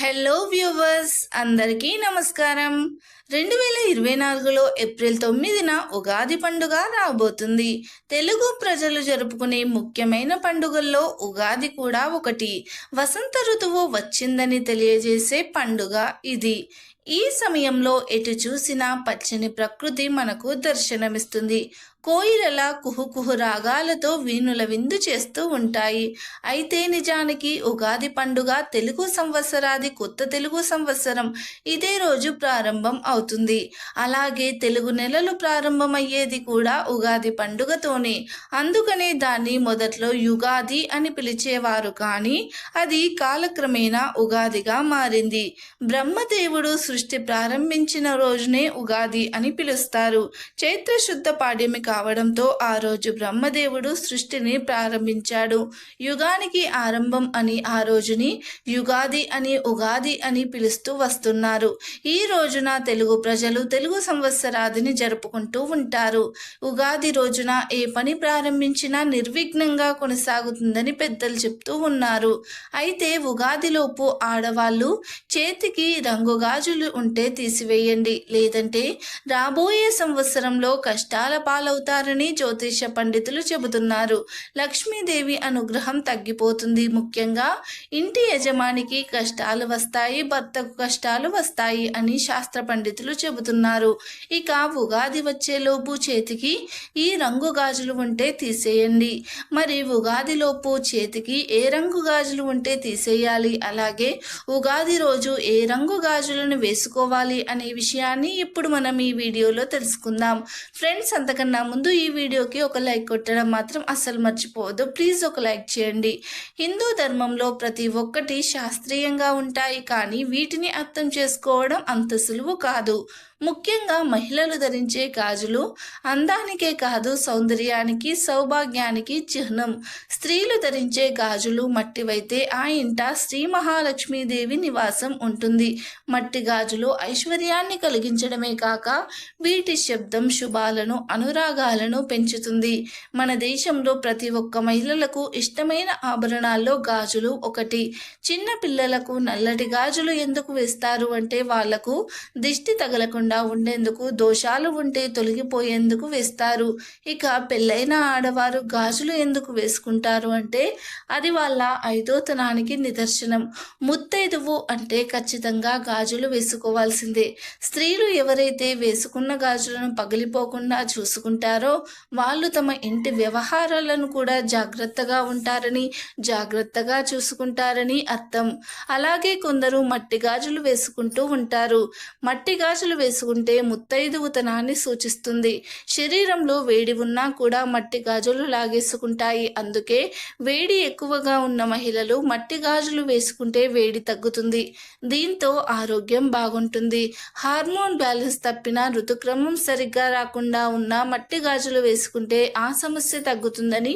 Hello viewers అందరికీ నమస్కారం. రెండు వేల ఇరవై నాలుగులో ఏప్రిల్ తొమ్మిదిన ఉగాది పండుగ రాబోతుంది. తెలుగు ప్రజలు జరుపుకునే ముఖ్యమైన పండుగల్లో ఉగాది కూడా ఒకటి. వసంత ఋతువు వచ్చిందని తెలియజేసే పండుగ ఇది. ఈ సమయంలో ఎటు చూసినా పచ్చని ప్రకృతి మనకు దర్శనమిస్తుంది. కోయిలల కుహుకుహు రాగాలతో వీణుల విందు చేస్తూ ఉంటాయి. అయితే నిజానికి ఉగాది పండుగ తెలుగు సంవత్సరాది కొత్త తెలుగు సంవత్సరం ఇదే రోజు ప్రారంభం అవుతుంది. అలాగే తెలుగు నెలలు ప్రారంభమయ్యేది కూడా ఉగాది పండుగతోనే. అందుకనే దాన్ని మొదట్లో యుగాది అని పిలిచేవారు కానీ అది కాలక్రమేణా ఉగాదిగా మారింది. బ్రహ్మదేవుడు సృష్టి ప్రారంభించిన రోజునే ఉగాది అని పిలుస్తారు. చైత్ర శుద్ధ పాడ్యమి కావడంతో ఆ రోజు బ్రహ్మదేవుడు సృష్టిని ప్రారంభించాడు. యుగానికి ఆరంభం అని ఆ రోజుని యుగాది అని ఉగాది అని పిలుస్తూ వస్తున్నారు. ఈ రోజున తెలుగు ప్రజలు తెలుగు సంవత్సరాదిని జరుపుకుంటూ ఉంటారు. ఉగాది రోజున ఏ పని ప్రారంభించినా నిర్విఘ్నంగా కొనసాగుతుందని పెద్దలు చెప్తూ ఉన్నారు. అయితే ఉగాదిలోపు ఆడవాళ్ళు చేతికి రంగుగాజులు గాజులు ఉంటే తీసివేయండి. లేదంటే రాబోయే సంవత్సరంలో కష్టాల పాలవుతారని జ్యోతిష పండితులు చెబుతున్నారు. లక్ష్మీదేవి అనుగ్రహం తగ్గిపోతుంది. ముఖ్యంగా ఇంటి యజమానికి కష్టాలు వస్తాయి భర్తకు కష్టాలు వస్తాయి అని శాస్త్ర పండితులు చెబుతున్నారు. ఇక ఉగాది వచ్చేలోపు చేతికి ఈ రంగు గాజులు ఉంటే తీసేయండి. మరి ఉగాదిలోపు చేతికి ఏ రంగు గాజులు ఉంటే తీసేయాలి? అలాగే ఉగాది రోజు ఏ రంగు గాజులను వేసుకోవాలి అనే విషయాన్ని ఇప్పుడు మనం ఈ వీడియోలో తెలుసుకుందాం. ఫ్రెండ్స్ అంతకన్నా ముందు ఈ వీడియోకి ఒక లైక్ కొట్టడం మాత్రం అస్సలు మర్చిపోవద్దు. ప్లీజ్ ఒక లైక్ చేయండి. హిందూ ధర్మంలో ప్రతి ఒక్కటి శాస్త్రీయంగా ఉంటాయి కానీ వీటిని అర్థం చేసుకోవడం అంత సులువు కాదు. ముఖ్యంగా మహిళలు ధరించే గాజులు అందానికే కాదు సౌందర్యానికి సౌభాగ్యానికి చిహ్నం. స్త్రీలు ధరించే గాజులు మట్టివైతే ఆ ఇంట శ్రీ మహాలక్ష్మీదేవి నివాసం ఉంటుంది. మట్టి గాజులు ఐశ్వర్యాన్ని కలిగించడమే కాక వీటి శబ్దం శుభాలను అనురాగాలను పెంచుతుంది. మన దేశంలో ప్రతి ఒక్క మహిళలకు ఇష్టమైన ఆభరణాల్లో గాజులు ఒకటి. చిన్న పిల్లలకు నల్లటి గాజులు ఎందుకు వేస్తారు అంటే వాళ్ళకు దిష్టి తగలకుండా ఉండేందుకు దోషాలు ఉంటే తొలగిపోయేందుకు వేస్తారు. ఇక పెళ్ళైన ఆడవారు గాజులు ఎందుకు వేసుకుంటారు అంటే అది వాళ్ళ ఐదోతనానికి నిదర్శనం. ముత్తైదువు అంటే ఖచ్చితంగా గాజులు వేసుకోవాల్సిందే. స్త్రీలు ఎవరైతే వేసుకున్న గాజులను పగిలిపోకుండా చూసుకుంటారో వాళ్ళు తమ ఇంటి వ్యవహారాలను కూడా జాగ్రత్తగా ఉంటారని జాగ్రత్తగా చూసుకుంటారని అర్థం. అలాగే కొందరు మట్టి గాజులు వేసుకుంటూ ఉంటారు. మట్టి గాజులు వేసుకుంటే ముత్తైదువుతనాన్ని సూచిస్తుంది. శరీరంలో వేడి ఉన్నా కూడా మట్టి గాజులు లాగేసుకుంటాయి. అందుకే వేడి ఎక్కువగా ఉన్న మహిళలు మట్టి గాజులు వేసుకుంటే వేడి తగ్గుతుంది. దీంతో ఆరోగ్యం బాగుంటుంది. హార్మోన్ బ్యాలెన్స్ తప్పిన ఋతుక్రమం సరిగ్గా రాకుండా ఉన్న మట్టి గాజులు వేసుకుంటే ఆ సమస్య తగ్గుతుందని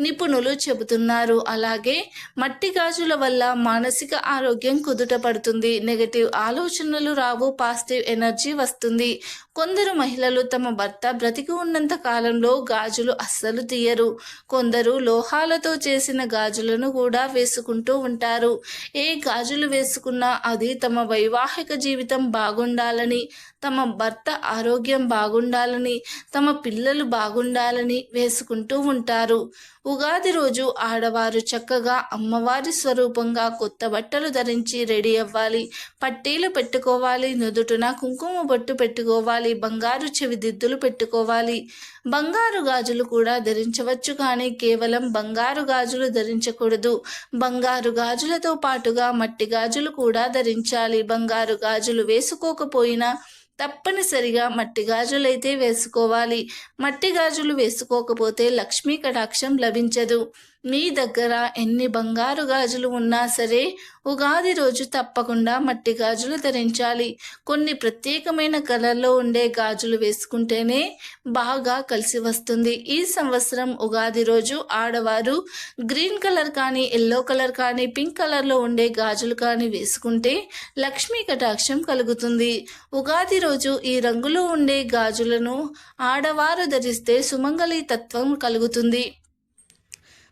నిపుణులు చెబుతున్నారు. అలాగే మట్టి గాజుల వల్ల మానసిక ఆరోగ్యం కుదుట పడుతుంది. నెగటివ్ ఆలోచనలు రావు పాజిటివ్ ఎనర్జీ వస్తుంది. కొందరు మహిళలు తమ భర్త బ్రతికి ఉన్నంత కాలంలో గాజులు అస్సలు తీయరు. కొందరు లోహాలతో చేసిన గాజులను కూడా వేసుకుంటూ ఉంటారు. ఏ గాజులు వేసుకున్నా అది తమ వైవాహిక జీవితం బాగుండాలని తమ భర్త ఆరోగ్యం బాగుండాలని తమ పిల్లలు బాగుండాలని వేసుకుంటూ ఉంటారు. ఉగాది రోజు ఆడవారు చక్కగా అమ్మవారి స్వరూపంగా కొత్త బట్టలు ధరించి రెడీ అవ్వాలి. పట్టీలు పెట్టుకోవాలి. నుదుటున కుంకుమ బొట్టు పెట్టుకోవాలి. బంగారు చెవిదిద్దులు పెట్టుకోవాలి. బంగారు గాజులు కూడా ధరించవచ్చు కానీ కేవలం బంగారు గాజులు ధరించకూడదు. బంగారు గాజులతో పాటుగా మట్టి గాజులు కూడా ధరించాలి. బంగారు గాజులు వేసుకోకపోయినా తప్పనిసరిగా మట్టి గాజులైతే వేసుకోవాలి. మట్టి గాజులు వేసుకోకపోతే లక్ష్మీ కటాక్షం లభించదు. మీ దగ్గర ఎన్ని బంగారు గాజులు ఉన్నా సరే ఉగాది రోజు తప్పకుండా మట్టి గాజులు ధరించాలి. కొన్ని ప్రత్యేకమైన కలర్లో ఉండే గాజులు వేసుకుంటేనే బాగా కలిసి వస్తుంది. ఈ సంవత్సరం ఉగాది రోజు ఆడవారు గ్రీన్ కలర్ కానీ ఎల్లో కలర్ కానీ పింక్ కలర్లో ఉండే గాజులు కానీ వేసుకుంటే లక్ష్మీ కటాక్షం కలుగుతుంది. ఉగాది రోజు ఈ రంగులో ఉండే గాజులను ఆడవారు ధరిస్తే సుమంగళి తత్వం కలుగుతుంది.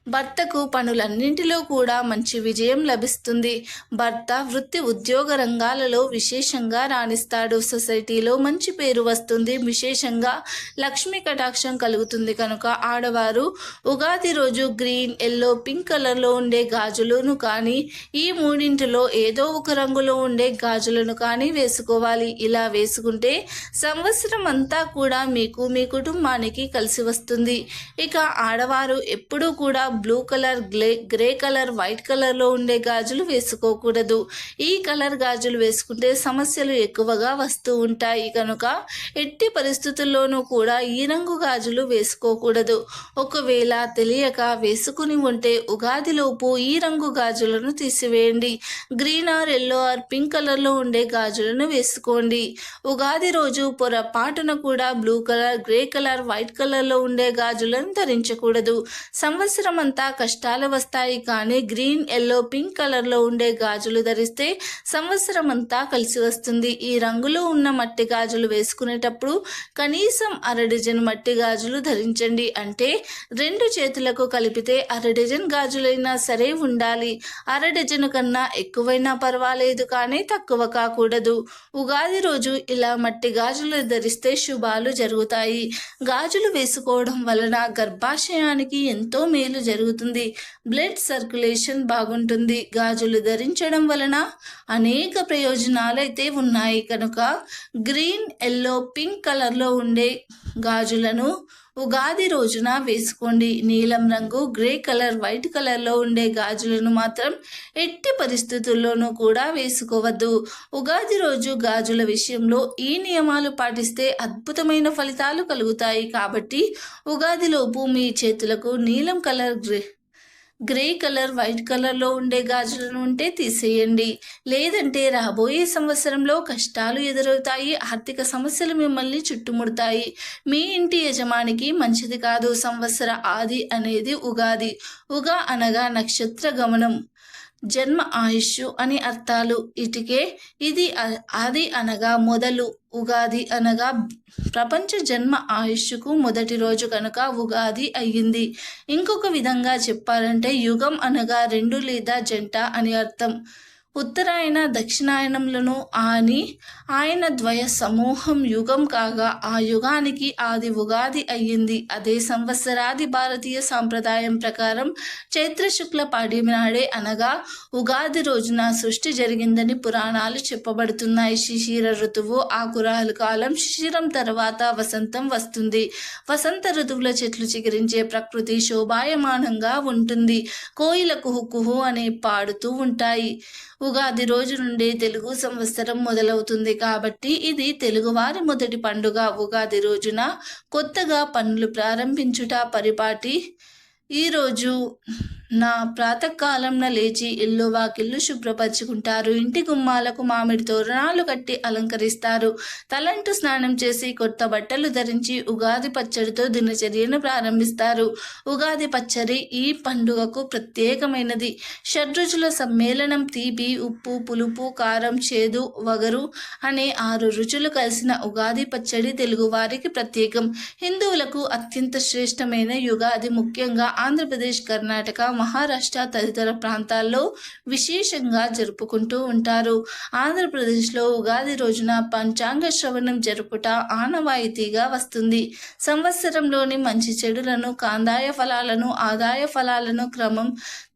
భర్తకు పనులన్నింటిలో కూడా మంచి విజయం లభిస్తుంది. భర్త వృత్తి ఉద్యోగ రంగాలలో విశేషంగా రాణిస్తాడు. సొసైటీలో మంచి పేరు వస్తుంది. విశేషంగా లక్ష్మీ కటాక్షం కలుగుతుంది కనుక ఆడవారు ఉగాది రోజు గ్రీన్ ఎల్లో పింక్ కలర్లో ఉండే గాజులను కానీ ఈ మూడింటిలో ఏదో ఒక రంగులో ఉండే గాజులను కానీ వేసుకోవాలి. ఇలా వేసుకుంటే సంవత్సరం అంతా కూడా మీకు మీ కుటుంబానికి కలిసి వస్తుంది. ఇక ఆడవారు ఎప్పుడూ కూడా బ్లూ కలర్ గ్లే గ్రే కలర్ వైట్ కలర్లో ఉండే గాజులు వేసుకోకూడదు. ఈ కలర్ గాజులు వేసుకుంటే సమస్యలు ఎక్కువగా వస్తూ ఉంటాయి. కనుక ఎట్టి పరిస్థితుల్లోనూ కూడా ఈ రంగు గాజులు వేసుకోకూడదు. ఒకవేళ తెలియక వేసుకుని ఉంటే ఉగాదిలోపు ఈ రంగు గాజులను తీసివేయండి. Green or yellow or pink కలర్లో ఉండే గాజులను వేసుకోండి. ఉగాది రోజు పొరపాటున కూడా blue colour grey colour white కలర్లో ఉండే గాజులను ధరించకూడదు. సంవత్సరం అంతా కష్టాలు వస్తాయి కానీ గ్రీన్ ఎల్లో పింక్ కలర్లో ఉండే గాజులు ధరిస్తే సంవత్సరం అంతా కలిసి వస్తుంది. ఈ రంగులో ఉన్న మట్టి గాజులు వేసుకునేటప్పుడు కనీసం అర డజన్ మట్టి గాజులు ధరించండి. అంటే రెండు చేతులకు కలిపితే అర డజన్ గాజులైనా సరే ఉండాలి. అర డజను కన్నా ఎక్కువైనా పర్వాలేదు కానీ తక్కువ కాకూడదు. ఉగాది రోజు ఇలా మట్టి గాజులు ధరిస్తే శుభాలు జరుగుతాయి. గాజులు వేసుకోవడం వలన గర్భాశయానికి ఎంతో మేలు జరుగుతుంది. జరుగుతుంది. బ్లడ్ సర్క్యులేషన్ బాగుంటుంది. గాజులు ధరించడం వలన అనేక ప్రయోజనాలు అయితే ఉన్నాయి. కనుక గ్రీన్ ఎల్లో పింక్ కలర్లో ఉండే గాజులను ఉగాది రోజున వేసుకోండి. నీలం రంగు గ్రే కలర్ వైట్ కలర్లో ఉండే గాజులను మాత్రం ఎట్టి పరిస్థితుల్లోనూ కూడా వేసుకోవద్దు. ఉగాది రోజు గాజుల విషయంలో ఈ నియమాలు పాటిస్తే అద్భుతమైన ఫలితాలు కలుగుతాయి. కాబట్టి ఉగాదిలోపు మీ చేతులకు నీలం colour grey grey colour white కలర్లో ఉండే గాజులను ఉంటే తీసేయండి. లేదంటే రాబోయే సంవత్సరంలో కష్టాలు ఎదురవుతాయి ఆర్థిక సమస్యలు మిమ్మల్ని చుట్టుముడతాయి. మీ ఇంటి యజమానికి మంచిది కాదు సంవత్సర ఆది అనేది ఉగాది. ఉగా అనగా నక్షత్ర గమనం. జన్మ ఆయుష్షు అని అర్థాలు. ఇటికే ఇది ఆది అనగా మొదలు ఉగాది అనగా ప్రపంచ జన్మ ఆయుష్కు మొదటి రోజు కనుక ఉగాది అయ్యింది. ఇంకొక విధంగా చెప్పాలంటే యుగం అనగా రెండు లేదా జంట అని అర్థం. ఉత్తరాయణ దక్షిణాయనంలను ఆని ఆయన ద్వయ సమూహం యుగం కాగా ఆ యుగానికి ఆది ఉగాది అయ్యింది. అదే సంవత్సరాది భారతీయ సాంప్రదాయం ప్రకారం చైత్ర శుక్ల పాడ్యమి నాడే అనగా ఉగాది రోజున సృష్టి జరిగిందని పురాణాలు చెప్పబడుతున్నాయి. శిశిర ఋతువు ఆకురాలు కాలం శిశిరం తర్వాత వసంతం వస్తుంది. వసంత ఋతువుల చెట్లు చిగురించే ప్రకృతి శోభాయమానంగా ఉంటుంది. కోయిల కుహు కుహు అనే పాడుతూ ఉంటాయి. ఉగాది రోజు నుండి తెలుగు సంవత్సరం మొదలవుతుంది కాబట్టి ఇది తెలుగువారి మొదటి పండుగ. ఉగాది రోజున కొత్తగా పనులు ప్రారంభించుట పరిపాటి. ఈరోజు నా ప్రాతకాలంన లేచి ఇల్లు వాకిల్లు శుభ్రపరచుకుంటారు. ఇంటి గుమ్మాలకు మామిడి తోరణాలు కట్టి అలంకరిస్తారు. తలంటు స్నానం చేసి కొత్త బట్టలు ధరించి ఉగాది పచ్చడితో దినచర్యను ప్రారంభిస్తారు. ఉగాది పచ్చడి ఈ పండుగకు ప్రత్యేకమైనది. షడ్రుచుల సమ్మేళనం తీపి ఉప్పు పులుపు కారం చేదు వగరు అనే ఆరు రుచులు కలిసిన ఉగాది పచ్చడి తెలుగువారికి ప్రత్యేకం. హిందువులకు అత్యంత శ్రేష్టమైన యుగాది ముఖ్యంగా ఆంధ్రప్రదేశ్ కర్ణాటక మహారాష్ట్ర తదితర ప్రాంతాల్లో విశేషంగా జరుపుకుంటూ ఉంటారు. ఆంధ్రప్రదేశ్లో ఉగాది రోజున పంచాంగ శ్రవణం జరుపుట ఆనవాయితీగా వస్తుంది. సంవత్సరంలోని మంచి చెడులను కాందాయ ఫలాలను ఆదాయ ఫలాలను క్రమం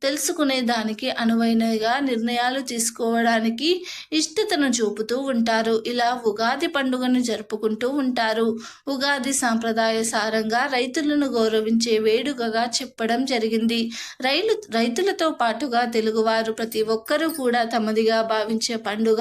తెలుసుకునే దానికి అనువైనగా నిర్ణయాలు తీసుకోవడానికి ఇష్టతను చూపుతూ ఉంటారు. ఇలా ఉగాది పండుగను జరుపుకుంటూ ఉంటారు. ఉగాది సాంప్రదాయ సారంగా రైతులను గౌరవించే వేడుకగా చెప్పడం జరిగింది. రైలు రైతులతో పాటుగా తెలుగువారు ప్రతి ఒక్కరూ కూడా తమదిగా భావించే పండుగ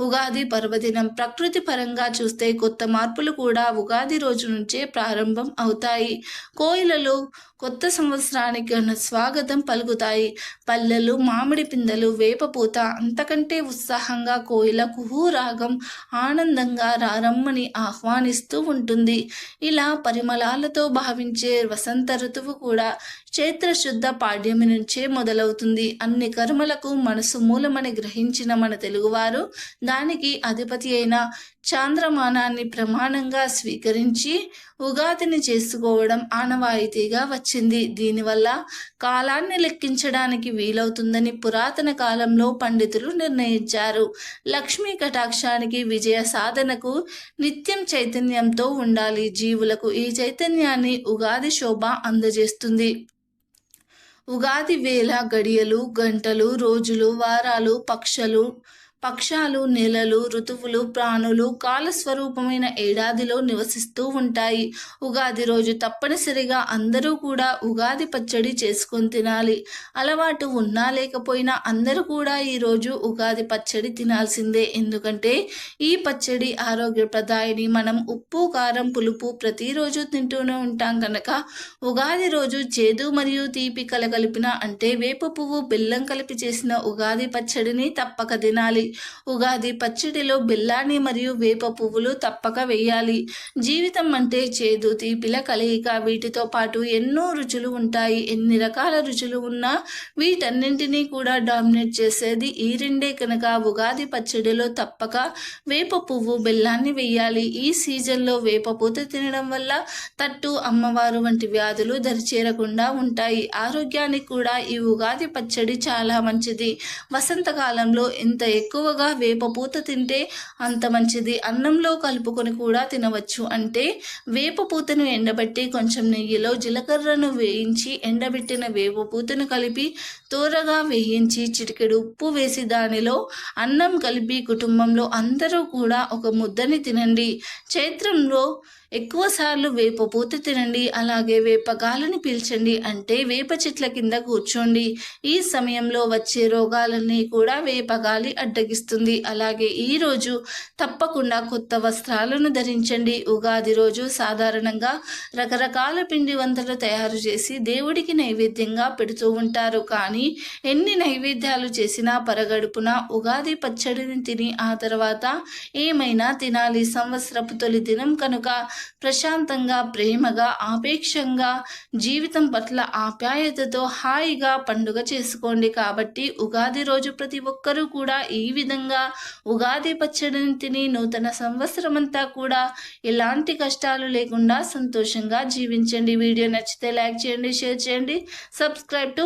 ఉగాది పర్వదినం. ప్రకృతి పరంగా చూస్తే కొత్త మార్పులు కూడా ఉగాది రోజు నుంచే ప్రారంభం అవుతాయి. కోయిలలు కొత్త సంవత్సరానికి ఉన్న స్వాగతం పలుకుతాయి. పల్లెలు మామిడి పిందెలు వేపపూత అంతకంటే ఉత్సాహంగా కోయిల కుహూ రాగం ఆనందంగా రారమ్మని ఆహ్వానిస్తూ ఉంటుంది. ఇలా పరిమళాలతో భావించే వసంత ఋతువు కూడా చైత్రశుద్ధ పాడ్యమి నుంచే మొదలవుతుంది. అన్ని కర్మలకు మనసు మూలమని గ్రహించిన మన తెలుగువారు దానికి అధిపతి అయిన చాంద్రమానాన్ని ప్రమాణంగా స్వీకరించి ఉగాదిని చేసుకోవడం ఆనవాయితీగా వచ్చింది. దీనివల్ల కాలాన్ని లెక్కించడానికి వీలవుతుందని పురాతన కాలంలో పండితులు నిర్ణయించారు. లక్ష్మీ కటాక్షానికి విజయ సాధనకు నిత్యం చైతన్యంతో ఉండాలి. జీవులకు ఈ చైతన్యాన్ని ఉగాది శోభ అందజేస్తుంది. ఉగాది వేళ గడియలు గంటలు రోజులు వారాలు పక్షలు పక్షాలు నెలలు ఋతువులు ప్రాణులు కాలస్వరూపమైన ఏడాదిలో నివసిస్తూ ఉంటాయి. ఉగాది రోజు తప్పనిసరిగా అందరూ కూడా ఉగాది పచ్చడి చేసుకొని తినాలి. అలవాటు ఉన్నా లేకపోయినా అందరూ కూడా ఈరోజు ఉగాది పచ్చడి తినాల్సిందే. ఎందుకంటే ఈ పచ్చడి ఆరోగ్యప్రదాయని మనం ఉప్పు కారం పులుపు ప్రతిరోజు తింటూనే ఉంటాం కనుక ఉగాది రోజు చేదు మరియు తీపి కలగలిపిన అంటే వేప పువ్వు బెల్లం కలిపి చేసిన ఉగాది పచ్చడిని తప్పక తినాలి. ఉగాది పచ్చడిలో బెల్లాన్ని మరియు వేప పువ్వులు తప్పక వేయాలి. జీవితం అంటే చేదు తీపిల కలయిక. వీటితో పాటు ఎన్నో రుచులు ఉంటాయి. ఎన్ని రకాల రుచులు ఉన్నా వీటన్నింటినీ కూడా డామినేట్ చేసేది ఈ రెండే కనుక. ఉగాది పచ్చడిలో తప్పక వేప పువ్వు బెల్లాన్ని వేయాలి. ఈ సీజన్లో వేప పూత తినడం వల్ల తట్టు అమ్మవారు వంటి వ్యాధులు దరిచేరకుండా ఉంటాయి. ఆరోగ్యానికి కూడా ఈ ఉగాది పచ్చడి చాలా మంచిది. వసంతకాలంలో ఇంత ఎక్కువగా వేపపూత తింటే అంత మంచిది. అన్నంలో కలుపుకొని కూడా తినవచ్చు. అంటే వేపపూతను ఎండబెట్టి కొంచెం నెయ్యిలో జీలకర్రను వేయించి ఎండబెట్టిన వేపపూతను కలిపి తోరగా వేయించి చిటికెడు ఉప్పు వేసి దానిలో అన్నం కలిపి కుటుంబంలో అందరూ కూడా ఒక ముద్దని తినండి. చైత్రంలో ఎక్కువ సార్లు వేప పూత తినండి అలాగే వేప గాలిని పీల్చండి అంటే వేప చెట్ల కింద కూర్చోండి. ఈ సమయంలో వచ్చే రోగాలన్నీ కూడా వేప గాలి అడ్డగిస్తుంది. అలాగే ఈరోజు తప్పకుండా కొత్త వస్త్రాలను ధరించండి. ఉగాది రోజు సాధారణంగా రకరకాల పిండి వంటలు తయారు చేసి దేవుడికి నైవేద్యంగా పెడుతూ ఉంటారు. కానీ ఎన్ని నైవేద్యాలు చేసినా పరగడుపున ఉగాది పచ్చడిని తిని ఆ తర్వాత ఏమైనా తినాలి. సంవత్సరపు తొలి దినం కనుక ప్రశాంతంగా ప్రేమగా ఆపేక్షంగా జీవితం పట్ల ఆప్యాయతతో హాయిగా పండుగ చేసుకోండి. కాబట్టి ఉగాది రోజు ప్రతి ఒక్కరూ కూడా ఈ విధంగా ఉగాది పచ్చడిని తిని నూతన సంవత్సరం అంతా కూడా ఎలాంటి కష్టాలు లేకుండా సంతోషంగా జీవించండి. వీడియో నచ్చితే లైక్ చేయండి షేర్ చేయండి సబ్స్క్రైబ్ టు